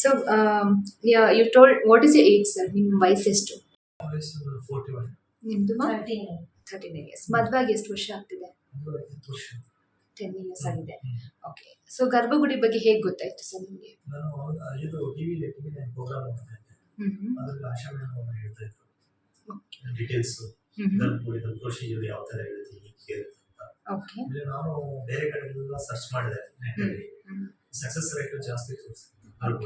So you told what is age sir ನಿಮ್ಮ ವಯಸ್ಸೆಷ್ಟು ನಿಮ್ಮದು ಥರ್ಟೀನ್ ಇಯರ್ಸ್ ಮದುವೆಗೆ ಎಷ್ಟು ವರ್ಷ ಆಗ್ತಿದೆ? ಟೆನ್ ಇಯರ್ಸ್ ಆಗಿದೆ. ಓಕೆ ಸೊ ಗರ್ಭಗುಡಿ ಬಗ್ಗೆ ಹೇಗೆ ಗೊತ್ತಾಯ್ತು ಸರ್ ನಿಮಗೆ. ಡೀಟೇಲ್ಸ್ ಗರ್ಭಗುಡಿದ ಪ್ರೊಸೀಜರ್ ಯಾವ ಥರ ಇರುತ್ತೆ ಹೀಗೆ ಓಕೆ ನಾನು ಬೇರೆ ಕಡೆಗೆಲ್ಲ ಸರ್ಚ್ ಮಾಡಿದೆ ನೆಟ್ಟಲ್ಲಿ. ಸಕ್ಸಸ್ ರೇಟ್ ಜಾಸ್ತಿ ಗರ್ಭಗುಡಿದು ಹ್ಮ್.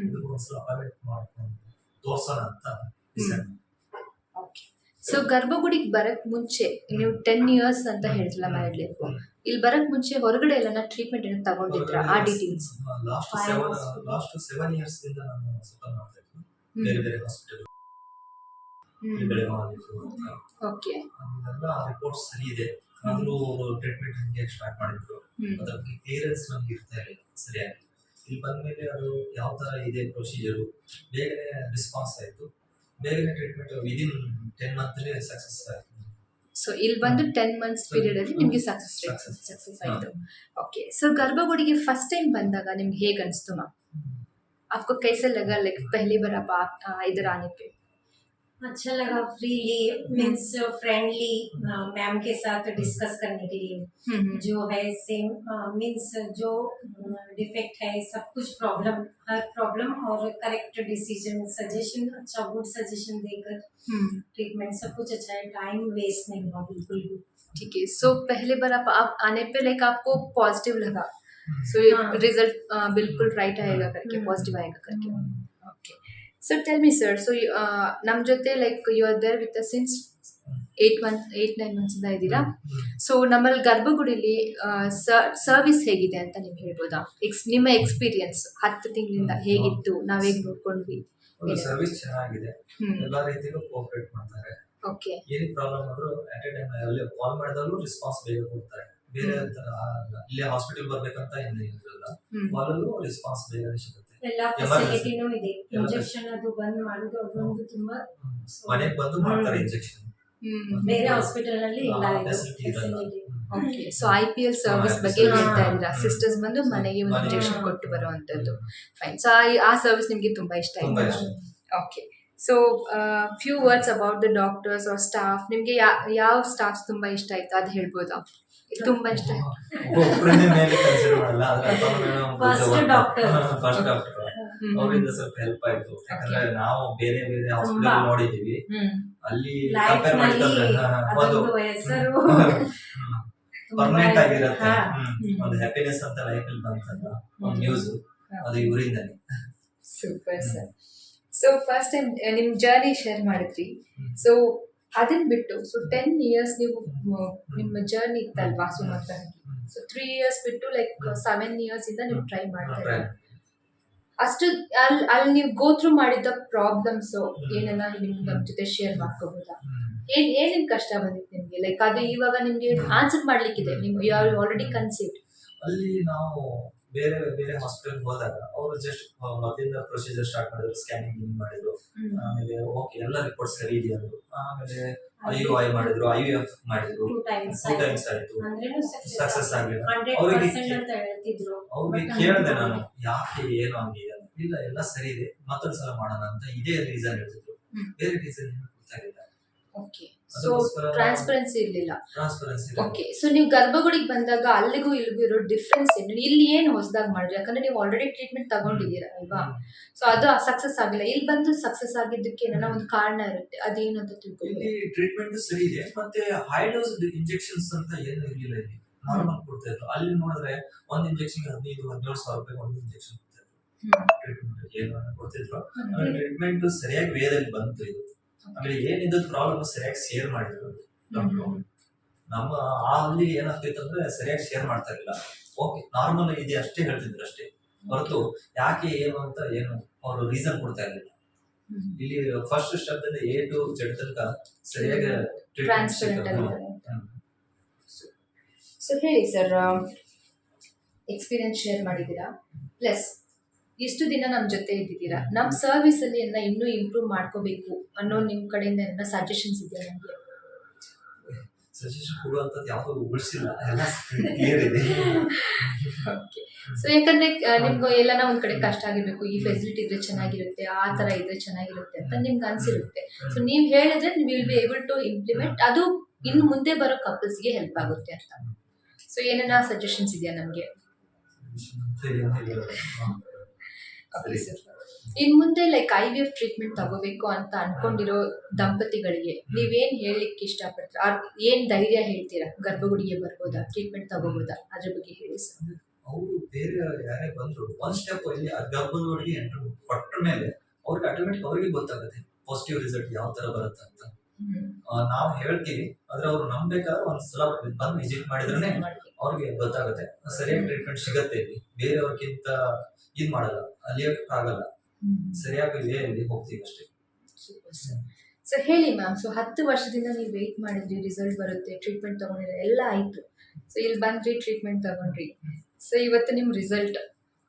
ಇದಕ್ಕೆ ಒಂದ್ಸಲ ಅಪಾಯಿಂಟ್ಮೆಂಟ್ ಮಾಡ್ಕೊಂಡು ತೋರ್ಸೋಣ ಅಂತ. ಓಕೆ. ಸೊ ಗರ್ಭಗುಡಿಗೆ ಬರಕ್ ಮುಂಚೆ ನೀವು ಟೆನ್ ಇಯರ್ಸ್ ಅಂತ ಹೇಳ್ತಿಲ್ಲ ಮ್ಯಾರೇಡ್ ಲೈಫ್ ಇಲ್ಲಿ ಬರಕ್ ಮುಂಚೆ ಹೊರಗಡೆ ಎಲ್ಲ ಟ್ರೀಟ್ಮೆಂಟ್ ಏನೋ ತಗೊಂಡಿದ್ರ? ಆ details last seven last seven years ಇಂದ ನಾನು ಸಫರ್ ಮಾಡ್ತಾ ಇದ್ದೀನಿ ಬೇರೆ ಬೇರೆ ಹಾಸ್ಪಿಟಲ್ ಓಕೆ. ಅದೆಲ್ಲ ರಿಪೋರ್ಟ್ ಸರಿ ಇದೆ. ಆದ್ರೂ ಟ್ರೀಟ್ಮೆಂಟ್ ಹಂಗೆ ಸ್ಟಾರ್ಟ್ ಮಾಡಿದ್ರು. ಅದಕ್ಕೆ ಕ್ಲಿಯರೆನ್ಸ್ ನಮ್ಗೆ ಇರ್ತಾ ಇರಲಿಲ್ಲ ಸರಿಯಾಗಿ. ಇಲ್ಲಿ ಬಂದ್ಮೇಲೆ ಅದು ಯಾವ ತರ ಇದೆ ಪ್ರೊಸೀಜರು ಬೇಗನೆ ರೆಸ್ಪಾನ್ಸ್ ಆಯ್ತು ಬೇಗನೆ ಟ್ರೀಟ್ಮೆಂಟ್ ವಿದಿನ್ ಟೆನ್ ಮಂತ್ಲೇ ಸಕ್ಸಸ್ ಆಯ್ತು ಸೊ ಇಲ್ಲಿ ಬಂದು ಟೆನ್ ಮಂತ್ಸ್ ಪೀರಿಯಡ್ ಅಲ್ಲಿ ನಿಮ್ಗೆ ಸಕ್ಸಸ್ Success. ಸಕ್ಸಸ್ ಆಯ್ತು ಓಕೆ ಸೊ ಗರ್ಭಗುಡಿಗೆ ಫಸ್ಟ್ ಟೈಮ್ ಬಂದಾಗ ನಿಮ್ಗೆ ಹೇಗೆ ಅನಿಸ್ತು ಮ್ಯಾಮ್ आपको कैसे लगा लाइक पहली बार आप आ- आ, इधर आने पे अच्छा लगा फ्रीली मीन्स फ्रेंडली मैम के साथ डिस्कस करने के लिए। जो है सेम मीन्स जो डिफेक्ट है सब कुछ प्रॉब्लम हर प्रॉब्लम और करेक्ट डिसीज़न सजेशन अच्छा गुड सजेशन देकर ट्रीटमेंट सब कुछ अच्छा है टाइम वेस्ट नहीं हुआ बिल्कुल भी। ठीक है सो पहले बार आप, आप आने पे लाइक आपको पॉजिटिव लगा। सो हाँ। रिज़ल्ट बिल्कुल राइट आएगा करके हम्म। पॉजिटिव आएगा करके। Sir tell me sir so ನಮ್ಮ ಜೊತೆ like you are there with since eight month eight nine ಮಂತ್ಸಿಂದ ಇದ್ದೀರಾ? ಸೊ ನಮ್ಮಲ್ಲಿ ಗರ್ಭಗುಡಿಲಿ ಸರ್ವಿಸ್ ಹೇಗಿದೆ ಅಂತ ನೀವು ಹೇಳ್ಬೋದಾ? ಎಕ್ಸ್ ನಿಮ್ಮ ಎಕ್ಸ್ಪೀರಿಯನ್ಸ್ ಹತ್ತು ತಿಂಗಳಿಂದ ಹೇಗಿತ್ತು? ನಾವ್ ಹೇಗೆ ನೋಡ್ಕೊಂಡ್ವಿ? ಸರ್ವಿಸ್ ಚೆನ್ನಾಗಿದೆ. ಹ್ಮ್. ಎಲ್ಲಾ ರೀತಿಯಲ್ಲೂ ಕೋಆಪರೇಟ್ ಮಾಡ್ತಾರೆ. ಓಕೆ ಏನೇ ಪ್ರಾಬ್ಲಮ್ ಆದ್ರೂ ಅಟ್ ಎ ಟೈಮ್ ಅಲ್ಲಿ ಕಾಲ್ ಮಾಡಿದಾಗಲೂ ರೆಸ್ಪಾನ್ಸ್ ಬೇಗ ಕೊಡ್ತಾರೆ. ಬೇರೆ ತರ ಅಲ್ಲ. ಇಲ್ಲೇ ಹಾಸ್ಪಿಟಲ್ ಬರ್ಬೇಕಂತ ಏನು ಇರಲ್ಲ ಹ್ಮ್. ಕಾಲಲ್ಲೂ ರೆಸ್ಪಾನ್ಸ್ ಬೇಗನೆ ಸಿಗುತ್ತೆ. ಎಲ್ಲ. ಫೆಸಿಲಿಟಿನೂ ಇದೆ. ಇಂಜೆಕ್ಷನ್ ಅದು ಬಂದ್ ಮಾಡೋದು ಅದೊಂದು ತುಂಬಾ ಮನೆಗೆ ಬಂದು ಮಾಡ್ತಾರೆ ಇಂಜೆಕ್ಷನ್ ಬೇರೆ ಹಾಸ್ಪಿಟಲ್ ಅಲ್ಲಿ ಇಲ್ಲ facility. Okay so I P L service ಬಗ್ಗೆ ಹೇಳ್ತಾ ಇದ್ದೀರಾ. ಸಿಸ್ಟರ್ಸ್ ಬಂದು ಮನೆಗೆ ಒಂದು ಇಂಜೆಕ್ಷನ್ ಕೊಟ್ಟು ಬರುವಂತದ್ದು ಫೈನ್ ಸೊ ಆ ಸರ್ವಿಸ್ ನಿಮಗೆ ತುಂಬಾ ಇಷ್ಟ ಆಯ್ತು? Okay so few words about the doctors are staff ನಿಮಗೆ ಯಾವ ಸ್ಟಾಫ್ಸ್ ತುಂಬಾ ಇಷ್ಟ ಆಯ್ತು? ಅದು ಹೇಳ್ಬೋದಾ? ತುಂಬಾ ಇಷ್ಟ. ಒಬ್ಬರನ್ನೇ ಮೇಲೆ ಕನ್ಸಿಡರ್ ಮಾಡಲ್ಲ First doctor. ಫಸ್ಟ್ ಡಾಕ್ಟರ್ ಅವರಿಂದ ಸ್ವಲ್ಪ ಹೆಲ್ಪ್ ಆಯ್ತು. ಯಾಕಂದ್ರೆ ನಾವು ಬೇರೆ ಬೇರೆ. ಹಾಸ್ಪಿಟಲ್ ನೋಡಿದೀವಿ. ಅಲ್ಲಿ ಕಂಪೇರ್ ಹಾ, ಒಂದು ಪರ್ಮನೆಂಟ್ ಆಗಿರುತ್ತೆ. ಒಂದು ಹ್ಯಾಪಿನೆಸ್ ಅಂತ ಲೈಫ್ ಅಲ್ಲಿ ಬಂತಲ್ಲ ಒಂದು ನ್ಯೂಸ್ ಅದು ಇವರಿಂದನೇ. Super sir so first time ನಿಮ್ ಜರ್ನಿ ಶೇರ್ ಮಾಡಿದ್ರಿ. ಸೊ ಅದನ್ನ ಬಿಟ್ಟು ಸೊ ಟೆನ್ ಇಯರ್ಸ್ ನೀವು ನಿಮ್ಮ ಜರ್ನಿ ಇತ್ತಲ್ವಾ ಸುಮಂತ ಸೊ ತ್ರೀ ಇಯರ್ಸ್ ಬಿಟ್ಟು ಲೈಕ್ ಸೆವೆನ್ ಇಯರ್ಸ್ ಇಂದ ನೀವು ಟ್ರೈ ಮಾಡ್ತಾರೆ ಅಷ್ಟು ಅಲ್ಲಿ ಅಲ್ಲಿ ನೀವು ಗೋ ಥ್ರೂ ಮಾಡಿದ್ದ ಪ್ರಾಬ್ಲಮ್ಸ್. ಏನೆಲ್ಲ ನಿಮ್ಗೆ ನಮ್ಮ ಜೊತೆ ಶೇರ್ ಮಾಡ್ಕೋಬೋದಾ. ಏನ್ ಏನೇನ್ ಕಷ್ಟ ಬಂದಿತ್ತು ನಿಮಗೆ? ಲೈಕ್ ಅದು ಇವಾಗ ನಿಮ್ಗೆ ಆನ್ಸರ್ ಮಾಡ್ಲಿಕ್ಕಿದೆ. ನೀವು ಯು ಆರ್ ಆಲ್ರೆಡಿ ಕನ್ಸಿಡ್ ಅಲ್ಲಿ ನಾವು ಬೇರೆ ಬೇರೆ ಹಾಸ್ಪಿಟಲ್ ಹೋದಾಗ ಅವರು ಜಸ್ಟ್ ಮೊದಲಿಂದ ಪ್ರೊಸೀಜರ್ ಸ್ಟಾರ್ಟ್ ಮಾಡಿದ್ರು ಸ್ಕ್ಯಾನಿಂಗ್ ಮಾಡಿದ್ರು. ಆಮೇಲೆ ಓಕೆ ಎಲ್ಲ ರಿಪೋರ್ಟ್ ಸರಿ ಇದೆ ಅಂದ್ರು. ಆಮೇಲೆ ಐ ಯು ಐ ಮಾಡಿದ್ರು ಐ ಯು ಎಫ್ ಮಾಡಿದ್ರು. ಟೂ ಟೈಮ್ಸ್ ಆಯ್ತು. ಸಕ್ಸಸ್ ಆಗಿಲ್ಲ ಅವ್ರಿಗೆ ಕೇಳಿದೆ ನಾನು ಯಾಕೆ ಏನು ಆಗಿದೆ ಇಲ್ಲ ಎಲ್ಲ ಸರಿ ಇದೆ. ಮತ್ತೊಂದ್ಸಲ ಮಾಡೋಣ ಅಂತ ಇದೇ ರೀಸನ್ ಹೇಳ್ತಿದ್ರು. ಬೇರೆ ರೀಸನ್ ಓಕೆ ಸೊ ಅದಕ್ಕೋಸ್ಕರ ಟ್ರಾನ್ಸ್ಪರೆನ್ಸಿ ಇರಲಿಲ್ಲ. ಟ್ರಾನ್ಸ್ಪರೆನ್ಸಿ ಓಕೆ ಸೊ ನೀವು ಗರ್ಭಗುಡಿಗೆ ಬಂದಾಗ ಅಲ್ಲಿಗೂ ಇಲ್ಲಿಗೂ ಇರೋ ಡಿಫ್ರೆನ್ಸ್ ಏನು? ಇಲ್ಲಿ ಏನು ಹೊಸದಾಗಿ ಮಾಡಿದ್ರಿ ಯಾಕಂದ್ರೆ ನೀವು ಆಲ್ರೆಡಿ ಟ್ರೀಟ್ಮೆಂಟ್ ತಗೊಂಡಿದ್ದೀರಾ ಅಲ್ವಾ? ಸೊ ಅದು ಸಕ್ಸಸ್ ಆಗಿಲ್ಲ. ಇಲ್ಲಿ ಬಂದು ಸಕ್ಸಸ್ ಆಗಿದ್ದಕ್ಕೆ ಏನೋ ಒಂದು ಕಾರಣ ಇರುತ್ತೆ? ಅದೇನು ಅಂತ ತಿಳ್ಕೊಳ್ಳಿ ಇಲ್ಲಿ ಟ್ರೀಟ್ಮೆಂಟ್ ಸರಿ ಇದೆ. ಮತ್ತೆ ಹೈ ಡೋಸ್ ಇಂಜೆಕ್ಷನ್ಸ್ ಅಂತ ಏನು ಇರ್ಲಿಲ್ಲ ಇಲ್ಲಿ. ನಾರ್ಮಲ್ ಕೊಡ್ತಾ ಇದ್ರು. ಅಲ್ಲಿ ನೋಡಿದ್ರೆ ಒಂದ್ ಇಂಜೆಕ್ಷನ್ ಹದಿನೈದು ಹದಿನೇಳು ಸಾವಿರ ರೂಪಾಯಿ ಒಂದು ಇಂಜೆಕ್ಷನ್ ಕೊಡ್ತಾ ಇದ್ರು. ಟ್ರೀಟ್ಮೆಂಟ್ ಏನು ಕೊಡ್ತಿದ್ರು ಟ್ರೀಟ್ಮೆಂಟ್ ಸರಿಯಾಗಿ ವೇದಲ್ಲಿ ಬಂತು ಇದು. ಆಮೇಲೆ ಏನಿದ್ದು ಪ್ರಾಬ್ಲಮ್ ಸರಿಯಾಗಿ ಶೇರ್ ಮಾಡಿದ್ರು ನಮ್ಮ ಅಲ್ಲಿ ಏನಾಗ್ತಿತ್ತು ಅಂದ್ರೆ ಸರಿಯಾಗಿ ಶೇರ್ ಮಾಡ್ತಾ ಇರಲಿಲ್ಲ. ಓಕೆ ನಾರ್ಮಲ್ ಇದೆ ಅಷ್ಟೇ ಹೇಳ್ತಿದ್ರು ಅಷ್ಟೇ. ಹೊರತು ಯಾಕೆ ಏನು ಅಂತ ಏನು ಅವರು ರೀಸನ್ ಕೊಡ್ತಾ ಇರಲಿಲ್ಲ. ಇಲ್ಲಿ ಫಸ್ಟ್ ಸ್ಟೆಪ್ ಇಂದ ಎ ಟು ಜೆಡ್ ತನಕ ಸರಿಯಾಗಿ. ಸೊ ಹೇಳಿ ಸರ್ ಎಕ್ಸ್ಪೀರಿಯನ್ಸ್ ಶೇರ್ ಮಾಡಿದ್ದೀರಾ? ಪ್ಲಸ್ ಇಷ್ಟು ದಿನ ನಮ್ಮ ಜೊತೆ ಇದ್ದಿದ್ದೀರಾ? ನಮ್ಮ ಸರ್ವಿಸ್ ಅಲ್ಲಿ ಎಲ್ಲ ಇನ್ನೂ ಇಂಪ್ರೂವ್ ಮಾಡ್ಕೋಬೇಕು ಅನ್ನೋ ನಿಮ್ಮ ಕಡೆಯಿಂದ ಎಲ್ಲ ಸಜೆಷನ್ಸ್ ಇದೆಯಾ ನಮಗೆ? ಸಜೆಷನ್ ಕೊಡುವಂಥದ್ದು ಯಾವ್ದು ಉಳಿಸಿಲ್ಲ. ಎಲ್ಲ ಕ್ಲಿಯರ್ ಇದೆ. ಓಕೆ ಸೊ ಯಾಕಂದ್ರೆ ನಿಮ್ಗೆ ಎಲ್ಲಾನ ಒಂದು ಕಡೆ ಕಷ್ಟ ಆಗಿರಬೇಕು. ಈ ಫೆಸಿಲಿಟಿ ಇದ್ರೆ ಚೆನ್ನಾಗಿರುತ್ತೆ ಆ ಥರ ಇದ್ರೆ ಚೆನ್ನಾಗಿರುತ್ತೆ ಅಂತ ನಿಮ್ಗೆ ಅನಿಸಿರುತ್ತೆ. ಸೊ ನೀವು ಹೇಳಿದ್ರೆ will be able to implement ಅದು ಇನ್ನು ಮುಂದೆ ಬರೋ ಕಪಲ್ಸ್ಗೆ ಹೆಲ್ಪ್ ಆಗುತ್ತೆ ಅಂತ. ಸೊ ಏನೇನ ಸಜೆಷನ್ಸ್ ಇದೆಯಾ ನಮ್ಗೆ? ಇನ್ ಮುಂದೆ like I V F treatment ತಗೋಬೇಕು ಅಂತ ಅನ್ಕೊಂಡಿರೋ ದಂಪತಿಗಳಿಗೆ ನೀವೇನ್ ಹೇಳಲಿಕ್ಕೆ ಇಷ್ಟಪಡ್ತೀರಾ? ಪಡ್ತೀರಾ ಏನ್ ಧೈರ್ಯ ಹೇಳ್ತೀರಾ? ಗರ್ಭಗುಡಿಗೆ ಬರ್ಬೋದಾ? ಟ್ರೀಟ್ಮೆಂಟ್ ತಗೋಬೋದಾ? ಅದ್ರ ಬಗ್ಗೆ ಹೇಳಿ ಸರ್. ಅವರು ಬೇರೆ ಯಾರೇ ಬಂದ್ರು ಒಂದ್ ಸ್ಟೆಪ್ ಅಲ್ಲಿ ಗರ್ಭದೊಳಗೆ ಎಂಟರ್ ಕೊಟ್ಟ ಮೇಲೆ ಅವ್ರಿಗೆ ಆಟೋಮೆಟಿಕ್ ಅವ್ರಿಗೆ ಗೊತ್ತಾಗುತ್ತೆ ಪಾಸಿಟಿವ್ ರಿಸಲ್ಟ್ ಯಾವ ತರ ಬರುತ್ತೆ ಅಂತ. ನಾವು ಹೇಳ್ತೀವಿ ಆದ್ರೆ ಅವ್ರು ನಂಬೇಕಾದ್ರೆ ಒಂದ್ಸಲ ಬಂದು ವಿಸಿಟ್ ಮಾಡಿದ್ರೆ ಅವ್ರಿಗೆ ಗೊತ್ತಾಗುತ್ತೆ. ಸರಿಯಾಗಿ ಟ್ರೀಟ್ಮೆಂಟ್ ಸಿಗತ್ತೆ ಇಲ್ಲಿ. ಬೇರೆಯವ್ರಿಗಿಂತ ಇದ್ ಮಾಡಲ್ಲ ಅಲ್ಲಿ ಆಗಲ್ಲ. ಸರಿಯಾಗಿ ಇದೆ ಇಲ್ಲಿ ಹೋಗ್ತೀವಿ ಅಷ್ಟೇ. ಸೊ ಹೇಳಿ ಮ್ಯಾಮ್ ಸೊ ಹತ್ತು ವರ್ಷದಿಂದ ನೀವು ವೆಯ್ಟ್ ಮಾಡಿದ್ರಿ ರಿಸಲ್ಟ್ ಬರುತ್ತೆ ಟ್ರೀಟ್ಮೆಂಟ್ ತಗೊಂಡಿದ್ರೆ ಎಲ್ಲ ಆಯ್ತು. ಸೊ ಇಲ್ಲಿ ಬಂದ್ರಿ ಟ್ರೀಟ್ಮೆಂಟ್ ತಗೊಂಡ್ರಿ. ಸೊ ಇವತ್ತು ನಿಮ್ಮ ರಿಸಲ್ಟ್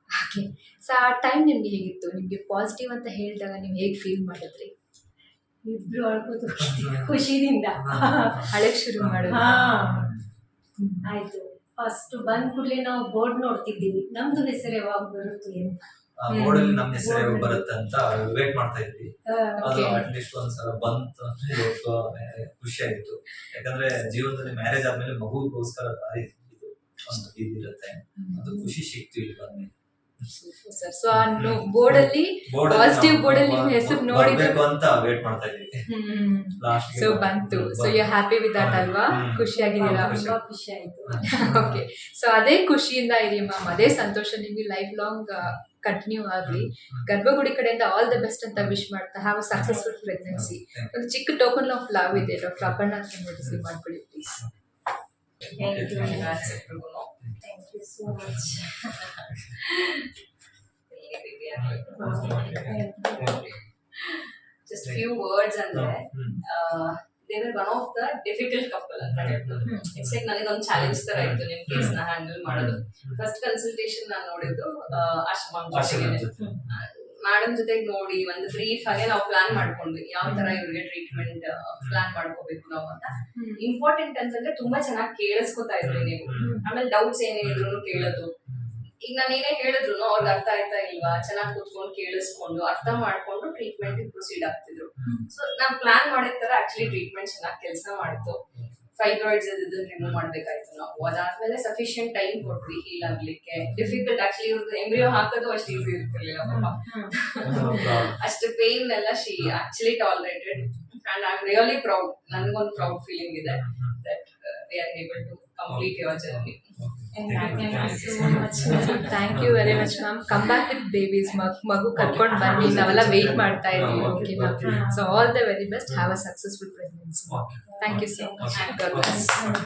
ಹಾಗೆ ಸೊ ಆ ಟೈಮ್ ನಿಮ್ಗೆ ಹೇಗಿತ್ತು? ನಿಮ್ಗೆ ಪಾಸಿಟಿವ್ ಅಂತ ಹೇಳಿದಾಗ ನೀವು ಹೇಗೆ ಫೀಲ್ ಮಾಡಿದ್ರಿ? ಇಬ್ರು ಅಳ್ಕೋತು ಖುಷಿಯಿಂದ ಹಳೆ ಶುರು ಮಾಡಿದ್ರಿ ಹಾ ಆಯ್ತು. ಫಸ್ಟ್ ಬಂದ್ ಕೂಡಲೇ ನಾವು ಬೋರ್ಡ್ ನೋಡ್ತಿದ್ದೀವಿ. ನಮ್ದು ಹೆಸರು ಯಾವಾಗ ಬರುತ್ತೆ ಅಂತ. ಬೋರ್ಡ್ ಅಲ್ಲಿ ನಮ್ಮ ಹೆಸರು ಬರುತ್ತೆ ಅಂತ ವೇಟ್ ಮಾಡ್ತಾ ಇದ್ವಿ. ಅದು Okay. ಅಟ್ಲೀಸ್ಟ್ ಒಂದ್ಸಲ ಬಂತು ಇವತ್ತು ಖುಷಿ ಆಯಿತು ಯಾಕಂದ್ರೆ ಜೀವನದಲ್ಲಿ ಮ್ಯಾರೇಜ್ ಆದ್ಮೇಲೆ ಮಗುಗೋಸ್ಕರ ಭಾರಿ ಒಂದು ಇದಿರುತ್ತೆ. ಅದು ಖುಷಿ ಸಿಕ್ತು ಇಲ್ಲಿ ಬಂದ್ಮೇಲೆ. ಸರ್ ಸೊ ಆ ಬೋರ್ಡ್ ಅಲ್ಲಿ ಪಾಸಿಟಿವ್ board ಅಲ್ಲಿ ನಿಮ್ಮ ಹೆಸರು ನೋಡಿದ್ರೆ- ಅಂತ ವೇಟ್ ಮಾಡ್ತಾ ಸೊ ಬಂತು. So you happy with that ಅಲ್ವಾ. ಖುಷಿಯಾಗಿದ್ದೀರಾ ತುಂಬಾ ಖುಷಿ. ಆಯ್ತು. ಓಕೆ ಸೊ ಅದೇ ಖುಷಿಯಿಂದ ಇರಿ ಮ್ಯಾಮ್ ಅದೇ ಸಂತೋಷ. ನಿಮಗೆ ಲೈಫ್ ಲಾಂಗ್ ಕಂಟಿನ್ಯೂ ಆಗಲಿ. ಗರ್ಭಗುಡಿ ಕಡೆಯಿಂದ ಆಲ್ ದ ಬೆಸ್ಟ್ ಅಂತ ವಿಶ್ ಮಾಡ್ತಾ. ಹಾವ್ ಸಕ್ಸಸ್ಫುಲ್ ಪ್ರೆಗ್ನೆನ್ಸಿ ಒಂದು ಚಿಕ್ಕ ಟೋಕನ್ ಆಫ್ ಲವ್ ಇದೆ. ಡಾಕ್ಟರ್ ಅಪರ್ಣ ಹತ್ರ ರಿಸೀವ್ ಮಾಡ್ಕೊಳ್ಳಿ please thank you thank you so much just few words ಅಂದ್ರೆ they were one of the difficult couple ಅಂತ ಹೇಳ್ಬೋದು ಇಟ್ಸ್ ಲೈಕ್ ನನಗೆ ಒಂದು ಚಾಲೆಂಜ್ ತರ ಇತ್ತು ನಿಮ್ ಕೇಸ್ನ ಹ್ಯಾಂಡಲ್ ಮಾಡೋದು. ಫಸ್ಟ್ ಕನ್ಸಲ್ಟೇಷನ್ ನಾನು ನೋಡಿದ್ದು ಆಶ್ರಮ ಮೇಡಮ್ ಜೊತೆಗೆ ನೋಡಿ ಒಂದು ಬ್ರೀಫ್ ಆಗಿ ನಾವು ಪ್ಲಾನ್ ಮಾಡ್ಕೊಂಡ್ವಿ. ಯಾವ ತರ ಇವ್ರಿಗೆ ಟ್ರೀಟ್ಮೆಂಟ್ ಪ್ಲಾನ್ ಮಾಡ್ಕೋಬೇಕು ನಾವು ಅಂತ. ಇಂಪಾರ್ಟೆಂಟ್ ಅಂತಂದ್ರೆ ತುಂಬಾ ಚೆನ್ನಾಗಿ ಕೇಳಿಸ್ಕೊತಾ ಇದ್ರಿ ನೀವು. ಆಮೇಲೆ ಡೌಟ್ಸ್ ಏನೇ ಇದ್ರು ಕೇಳೋದು. ಈಗ ನಾನು ಏನೇ ಹೇಳಿದ್ರು ಅವ್ರಿಗೆ ಅರ್ಥ ಆಯ್ತಾ ಇಲ್ವಾ? ಚೆನ್ನಾಗಿ ಕೂತ್ಕೊಂಡು ಕೇಳಿಸ್ಕೊಂಡು ಅರ್ಥ ಮಾಡ್ಕೊಂಡು ಟ್ರೀಟ್ಮೆಂಟ್ ಪ್ರೊಸೀಡ್ ಆಗ್ತಿದ್ರು. ಸೊ ನಾವು ಪ್ಲಾನ್ ಮಾಡಿದ ತರ ಆಕ್ಚುಲಿ ಟ್ರೀಟ್ಮೆಂಟ್ ಚೆನ್ನಾಗಿ ಕೆಲಸ ಮಾಡಿತ್ತು ಫೈಬ್ರಾಯ್ಡ್ಸ್ ಇದನ್ನ ರಿಮೂವ್ ಮಾಡ್ಬೇಕಾಯ್ತು ನಾವು ಅದಾದ್ಮೇಲೆ ಸಫಿಶಿಯಂಟ್ ಟೈಮ್ ಕೊಟ್ವಿ ಹೀಲ್ ಆಗ್ಲಿಕ್ಕೆ ಡಿಫಿಕಲ್ಟ್ ಆಕ್ಚುಲಿ ಇವ್ರದ್ದು ಎಂಬ್ರಿಯೋ ಹಾಕೋದು ಅಷ್ಟು ಈಸಿ ಇರ್ತಿರ್ಲಿಲ್ಲ ಪಾಪ ಅಷ್ಟು ಪೇನ್ ಎಲ್ಲ she actually tolerated and I am really proud ನನ್ಗೊಂದು ಪ್ರೌಡ್ ಫೀಲಿಂಗ್ ಇದೆ that they are able to complete your journey thank you very much ma'am come back with babies ಮಗು ಕರ್ಕೊಂಡು ಬನ್ನಿ. ನಾವೆಲ್ಲ ವೆಯ್ಟ್ ಮಾಡ್ತಾ ಇದ್ದೀವಿ. Okay ma'am so all the very best have a successful pregnancy thank you so much.